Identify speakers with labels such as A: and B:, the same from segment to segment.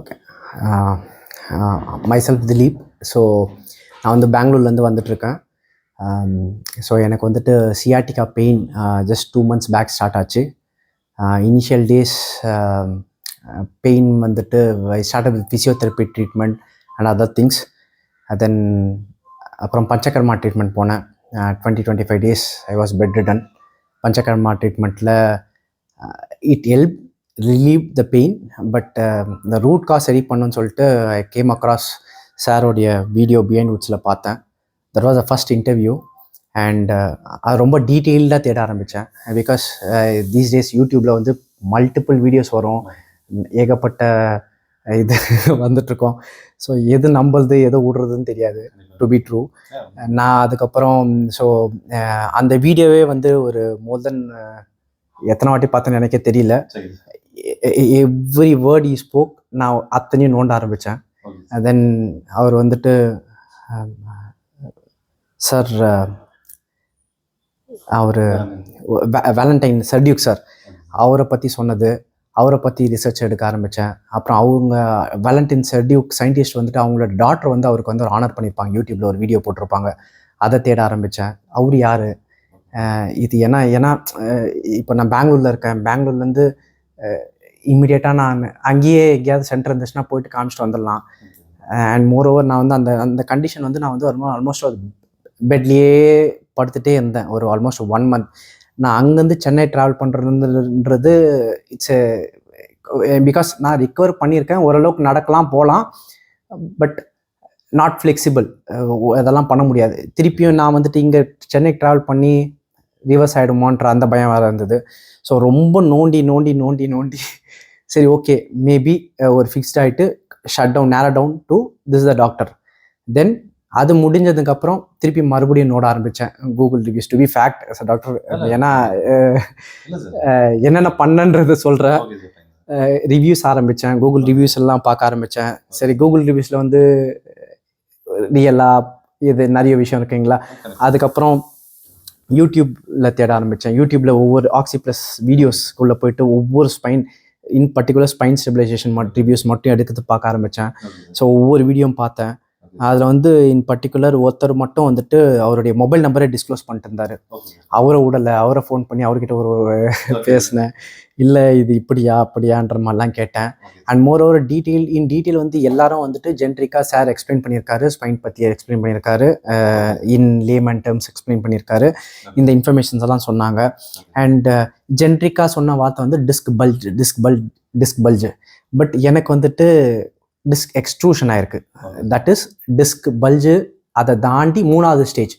A: Okay my self Dileep so நான் வந்து பெங்களூர்லேருந்து வந்துட்டுருக்கேன். ஸோ எனக்கு வந்துட்டு sciatica pain just two months back start ஆச்சு. இனிஷியல் டேஸ் பெயின் வந்துட்டு I start with physiotherapy treatment and other things then அப்புறம் பஞ்சகர்மா ட்ரீட்மெண்ட் போனேன். Twenty twenty five days I was bed ridden Panchakarma ட்ரீட்மெண்ட்டில் it help relieve the pain but இந்த root cause சரி பண்ணுன்னு சொல்லிட்டு I came across சாரோடைய video பிஹைண்ட் வுட்ஸில் பார்த்தேன். That was a first interview and அது ரொம்ப டீட்டெயில்டாக தேட ஆரம்பித்தேன் பிகாஸ் தீஸ் டேஸ் யூடியூப்பில் வந்து மல்டிபிள் வீடியோஸ் வரும். ஏகப்பட்ட இது வந்துட்ருக்கோம் ஸோ எது நம்புறது எது விடுறதுன்னு தெரியாது. டு பி ட்ரூ நான் அதுக்கப்புறம் ஸோ அந்த வீடியோவே வந்து ஒரு மோர் தென் எத்தனை வாட்டி பார்த்தேன்னு எனக்கே தெரியல. எவ்ரி வேர்ட் ஈ ஸ்போக் நான் அத்தனையும் நோண்ட ஆரம்பித்தேன் தென் அவர் வந்துட்டு சார் அவர் வேலண்டைன் சர்டியூக் சார் அவரை பற்றி சொன்னது அவரை பற்றி ரிசர்ச் எடுக்க ஆரம்பித்தேன் அப்புறம் அவங்க வேலண்டைன் சர்டியூக் சயின்டிஸ்ட் வந்துட்டு அவங்களோட டாக்டர் வந்து அவருக்கு வந்து ஒரு ஆனர் பண்ணியிருப்பாங்க யூடியூப்பில் ஒரு வீடியோ போட்டிருப்பாங்க. அதை தேட ஆரம்பித்தேன் அவர் யார்? இது ஏன்னா ஏன்னா இப்போ நான் பெங்களூரில் இருக்கேன். பெங்களூர்லேருந்து இம்மிடியேட்டாக நான் அங்கேயே எங்கேயாவது சென்டர் இருந்துச்சுன்னா போயிட்டு காமிச்சிட்டு வந்துடலாம். அண்ட் மோர் ஓவர் நான் வந்து அந்த அந்த கண்டிஷன் வந்து நான் வந்து ஆல்மோஸ்ட் ஒரு பெட்லேயே படுத்துகிட்டே இருந்தேன். ஒரு ஆல்மோஸ்ட் ஒன் மந்த் நான் அங்கேருந்து சென்னை ட்ராவல் பண்ணுறதுன்றது இட்ஸ் பிகாஸ் நான் ரிக்கவர் பண்ணியிருக்கேன். ஓரளவுக்கு நடக்கலாம் போகலாம். பட் நாட் ஃப்ளெக்சிபிள் அதெல்லாம் பண்ண முடியாது. திருப்பியும் நான் வந்துட்டு இங்கே சென்னை ட்ராவல் பண்ணி ரிவர்ஸ் ஆகிடுமோன்ற அந்த பயம் வேறு இருந்தது. ஸோ ரொம்ப நோண்டி நோண்டி நோண்டி நோண்டி. சரி ஓகே மேபி ஒரு ஃபிக்ஸ்ட் ஆகிட்டு ஷட் டவுன் நேர down to this the doctor then அது முடிஞ்சதுக்கப்புறம் திருப்பி மறுபடியும் நோட ஆரம்பித்தேன் Google reviews to be fact doctor ஏன்னா என்னென்ன பண்ணன்றது சொல்கிற ரிவ்யூஸ் ஆரம்பித்தேன் கூகுள் ரிவ்யூஸ் எல்லாம் பார்க்க ஆரம்பித்தேன் சரி கூகுள் ரிவ்யூஸில் வந்து ரியலாக இது நிறைய விஷயம் இருக்குங்களா? அதுக்கப்புறம் யூடியூப்பில் தேட ஆரம்பித்தேன் யூடியூப்பில் ஒவ்வொரு ஆக்சி ப்ளஸ் வீடியோஸ்க்குள்ளே போயிட்டு ஒவ்வொரு spine in particular spine stabilization reviews மட்டும் எடுக்கிறது பார்க்க ஆரம்பித்தேன் ஸோ ஒவ்வொரு வீடியோவும் பார்த்தேன். அதில் வந்து இன் பர்டிகுலர் ஒருத்தர் மட்டும் வந்துட்டு அவருடைய மொபைல் நம்பரை டிஸ்க்ளோஸ் பண்ணிட்டு இருந்தார். அவரை விடலை அவரை ஃபோன் பண்ணி அவர்கிட்ட ஒரு பேசினேன். இல்லை இது இப்படியா அப்படியான்ற மாதிரிலாம் கேட்டேன். And more over detail in detail வந்து எல்லாரும் வந்துட்டு ஜென்ரிக்காக சார் எக்ஸ்பிளைன் பண்ணியிருக்காரு ஸ்பைன் பற்றி எக்ஸ்பிளைன் பண்ணியிருக்காரு இன் லேமன் டேர்ம்ஸ் எக்ஸ்பிளைன் பண்ணியிருக்காரு. இந்த இன்ஃபர்மேஷன்ஸ் எல்லாம் சொன்னாங்க. அண்ட் ஜென்ரிக்காக சொன்ன வார்த்தை வந்து disc bulge disc bulge disc bulge but எனக்கு வந்துட்டு டிஸ்க் எக்ஸ்ட்ரூஷன் ஆயிருக்கு. தட் இஸ் டிஸ்க் பல்ஜு அதை தாண்டி மூணாவது ஸ்டேஜ்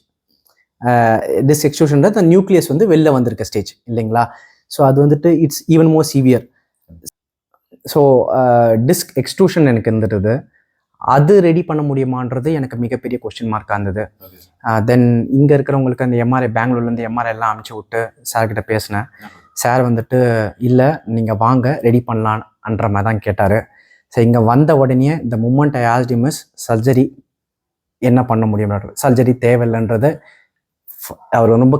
A: டிஸ்க் எக்ஸ்ட்ரூஷன்றது அந்த நியூக்ளியஸ் வந்து வெளில வந்திருக்க ஸ்டேஜ் இல்லைங்களா? ஸோ அது வந்துட்டு it's even more severe so disc extrusion எனக்கு இருந்துட்டுது அது ரெடி பண்ண முடியுமான்றது எனக்கு மிகப்பெரிய கொஸ்டின் மார்க்காக இருந்தது. தென் இங்கே இருக்கிறவங்களுக்கு அந்த எம்ஆர்ஐ பெங்களூர்லேருந்து எம்ஆர்ஐ எல்லாம் அனுப்பிச்சி விட்டு சார்கிட்ட பேசினேன். சார் வந்துட்டு இல்லை நீங்கள் வாங்க ரெடி பண்ணலான்ற மாதிரி தான் கேட்டார். ஸோ இங்கே வந்த உடனே இந்த மூமெண்ட் ஐ ஆஸ்டி மிஸ் சர்ஜரி என்ன பண்ண முடியும்? சர்ஜரி தேவையில்லைன்றது அவர் ரொம்ப